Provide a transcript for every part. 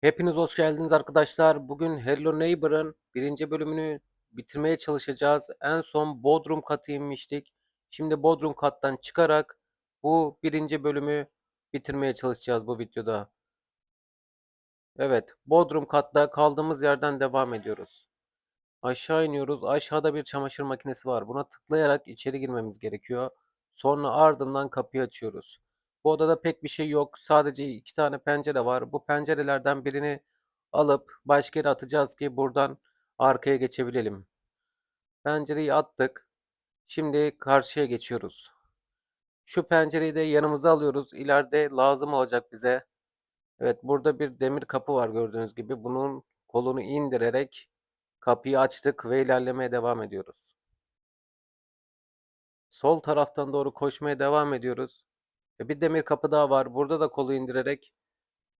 Hepiniz hoş geldiniz arkadaşlar. Bugün Hello Neighbor'ın birinci bölümünü bitirmeye çalışacağız. En son Bodrum katı inmiştik. Şimdi Bodrum kattan çıkarak bu birinci bölümü bitirmeye çalışacağız bu videoda. Evet, Bodrum katta kaldığımız yerden devam ediyoruz. Aşağı iniyoruz. Aşağıda bir çamaşır makinesi var. Buna tıklayarak içeri girmemiz gerekiyor. Sonra ardından kapıyı açıyoruz. Bu odada pek bir şey yok. Sadece iki tane pencere var. Bu pencerelerden birini alıp başka yere atacağız ki buradan arkaya geçebilelim. Pencereyi attık. Şimdi karşıya geçiyoruz. Şu pencereyi de yanımıza alıyoruz. İleride lazım olacak bize. Evet burada bir demir kapı var gördüğünüz gibi. Bunun kolunu indirerek kapıyı açtık ve ilerlemeye devam ediyoruz. Sol taraftan doğru koşmaya devam ediyoruz. Bir demir kapı daha var. Burada da kolu indirerek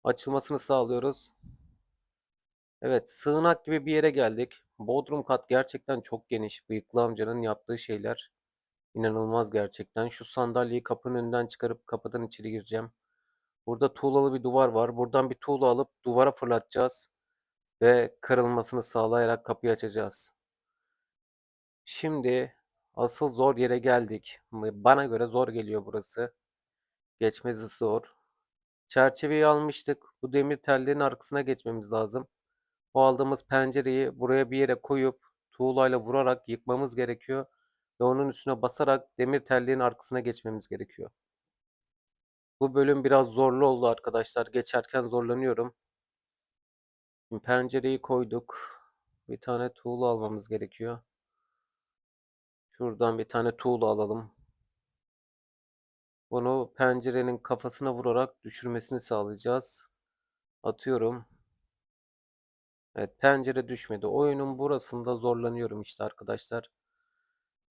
açılmasını sağlıyoruz. Evet, sığınak gibi bir yere geldik. Bodrum kat gerçekten çok geniş. Bıyıklı amcanın yaptığı şeyler inanılmaz gerçekten. Şu sandalyeyi kapının önünden çıkarıp kapıdan içeri gireceğim. Burada tuğlalı bir duvar var. Buradan bir tuğla alıp duvara fırlatacağız ve kırılmasını sağlayarak kapıyı açacağız. Şimdi asıl zor yere geldik. Bana göre zor geliyor burası. Geçmesi zor. Çerçeveyi almıştık. Bu demir tellerin arkasına geçmemiz lazım. O aldığımız pencereyi buraya bir yere koyup tuğlayla vurarak yıkmamız gerekiyor. Ve onun üstüne basarak demir tellerin arkasına geçmemiz gerekiyor. Bu bölüm biraz zorlu oldu arkadaşlar. Geçerken zorlanıyorum. Şimdi pencereyi koyduk. Bir tane tuğla almamız gerekiyor. Şuradan bir tane tuğla alalım. Bunu pencerenin kafasına vurarak düşürmesini sağlayacağız. Atıyorum. Evet pencere düşmedi. Oyunun burasında zorlanıyorum işte arkadaşlar.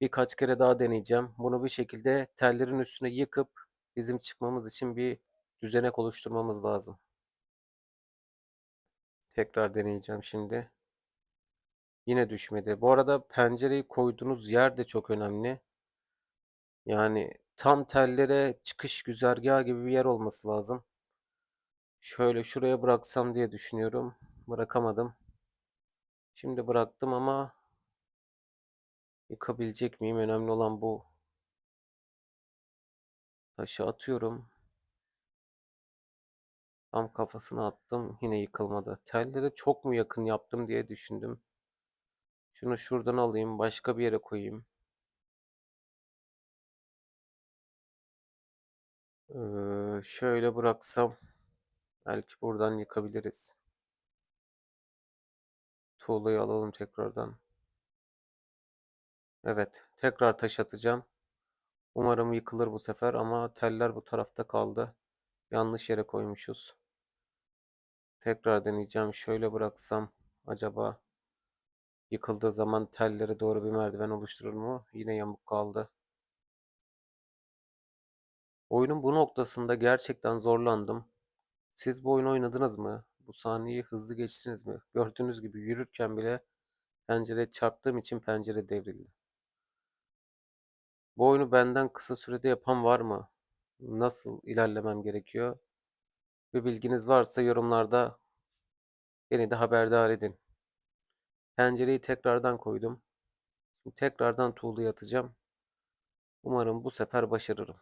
Birkaç kere daha deneyeceğim. Bunu bir şekilde tellerin üstüne yıkıp bizim çıkmamız için bir düzenek oluşturmamız lazım. Tekrar deneyeceğim şimdi. Yine düşmedi. Bu arada pencereyi koyduğunuz yer de çok önemli. Yani tam tellere çıkış güzergahı gibi bir yer olması lazım. Şöyle şuraya bıraksam diye düşünüyorum. Bırakamadım. Şimdi bıraktım ama yıkabilecek miyim? Önemli olan bu. Taşı atıyorum. Tam kafasına attım. Yine yıkılmadı. Tellere çok mu yakın yaptım diye düşündüm. Şunu şuradan alayım. Başka bir yere koyayım. Şöyle bıraksam belki buradan yıkabiliriz. Tuğlayı alalım tekrardan. Evet. Tekrar taş atacağım. Umarım yıkılır bu sefer ama teller bu tarafta kaldı. Yanlış yere koymuşuz. Tekrar deneyeceğim. Şöyle bıraksam acaba yıkıldığı zaman tellere doğru bir merdiven oluşturur mu? Yine yamuk kaldı. Oyunun bu noktasında gerçekten zorlandım. Siz bu oyunu oynadınız mı? Bu sahneyi hızlı geçtiniz mi? Gördüğünüz gibi yürürken bile pencereye çarptığım için pencere devrildi. Bu oyunu benden kısa sürede yapan var mı? Nasıl ilerlemem gerekiyor? Bir bilginiz varsa yorumlarda beni de haberdar edin. Pencereyi tekrardan koydum. Tekrardan tuğlayı atacağım. Umarım bu sefer başarırım.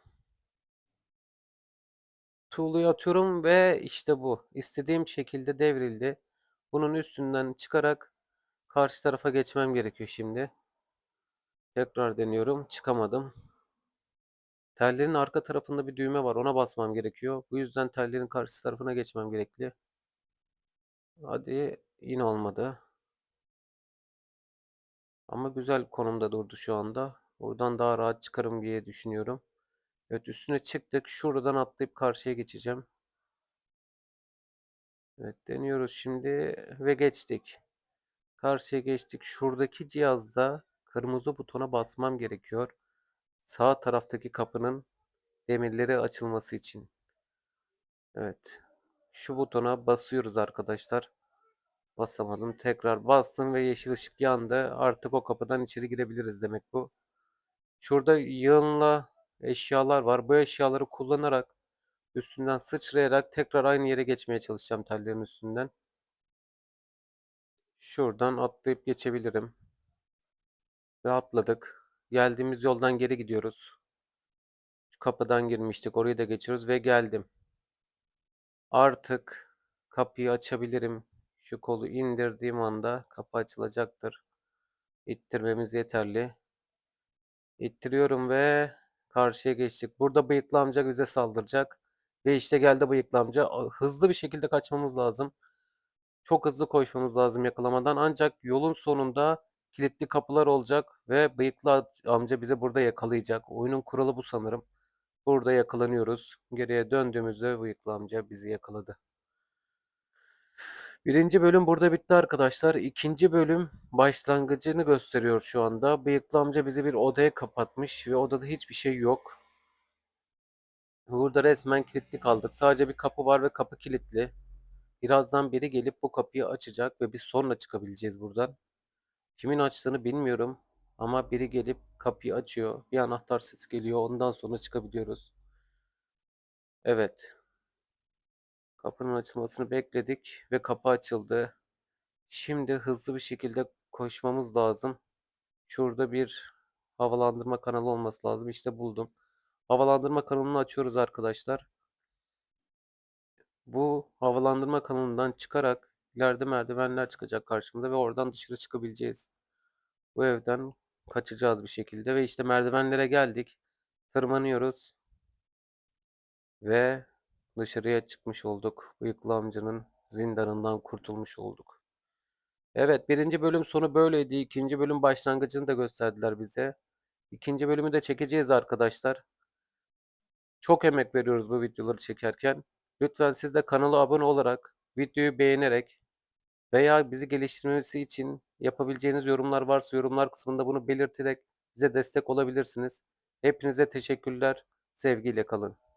Tuğlayı atıyorum ve işte bu. İstediğim şekilde devrildi. Bunun üstünden çıkarak karşı tarafa geçmem gerekiyor şimdi. Tekrar deniyorum. Çıkamadım. Tellerin arka tarafında bir düğme var. Ona basmam gerekiyor. Bu yüzden tellerin karşı tarafına geçmem gerekli. Hadi yine olmadı. Ama güzel konumda durdu şu anda. Buradan daha rahat çıkarım diye düşünüyorum. Evet üstüne çıktık. Şuradan atlayıp karşıya geçeceğim. Evet deniyoruz şimdi ve geçtik. Karşıya geçtik. Şuradaki cihazda kırmızı butona basmam gerekiyor. Sağ taraftaki kapının demirleri açılması için. Evet. Şu butona basıyoruz arkadaşlar. Basamadım. Tekrar bastım ve yeşil ışık yandı. Artık o kapıdan içeri girebiliriz demek bu. Şurada yığınla eşyalar var. Bu eşyaları kullanarak üstünden sıçrayarak tekrar aynı yere geçmeye çalışacağım tellerin üstünden. Şuradan atlayıp geçebilirim. Ve atladık. Geldiğimiz yoldan geri gidiyoruz. Kapıdan girmiştik. Orayı da geçiyoruz ve geldim. Artık kapıyı açabilirim. Şu kolu indirdiğim anda kapı açılacaktır. İttirmemiz yeterli. İttiriyorum ve karşıya geçtik. Burada bıyıklı amca bize saldıracak. Ve işte geldi bıyıklı amca. Hızlı bir şekilde kaçmamız lazım. Çok hızlı koşmamız lazım yakalamadan. Ancak yolun sonunda kilitli kapılar olacak ve bıyıklı amca bize burada yakalayacak. Oyunun kuralı bu sanırım. Burada yakalanıyoruz. Geriye döndüğümüzde bıyıklı amca bizi yakaladı. Birinci bölüm burada bitti arkadaşlar. İkinci bölüm başlangıcını gösteriyor şu anda. Bıyıklı amca bizi bir odaya kapatmış ve odada hiçbir şey yok. Burada resmen kilitli kaldık. Sadece bir kapı var ve kapı kilitli. Birazdan biri gelip bu kapıyı açacak ve biz sonra çıkabileceğiz buradan. Kimin açtığını bilmiyorum ama biri gelip kapıyı açıyor. Bir anahtar sesi geliyor. Ondan sonra çıkabiliyoruz. Evet. Kapının açılmasını bekledik ve kapı açıldı. Şimdi hızlı bir şekilde koşmamız lazım. Şurada bir havalandırma kanalı olması lazım. İşte buldum. Havalandırma kanalını açıyoruz arkadaşlar. Bu havalandırma kanalından çıkarak ileride merdivenler çıkacak karşımıza ve oradan dışarı çıkabileceğiz. Bu evden kaçacağız bir şekilde ve işte merdivenlere geldik. Tırmanıyoruz. Ve dışarıya çıkmış olduk. Bıyıklı amcanın zindanından kurtulmuş olduk. Evet birinci bölüm sonu böyleydi. İkinci bölüm başlangıcını da gösterdiler bize. İkinci bölümü de çekeceğiz arkadaşlar. Çok emek veriyoruz bu videoları çekerken. Lütfen siz de kanala abone olarak, videoyu beğenerek veya bizi geliştirmesi için yapabileceğiniz yorumlar varsa yorumlar kısmında bunu belirterek bize destek olabilirsiniz. Hepinize teşekkürler. Sevgiyle kalın.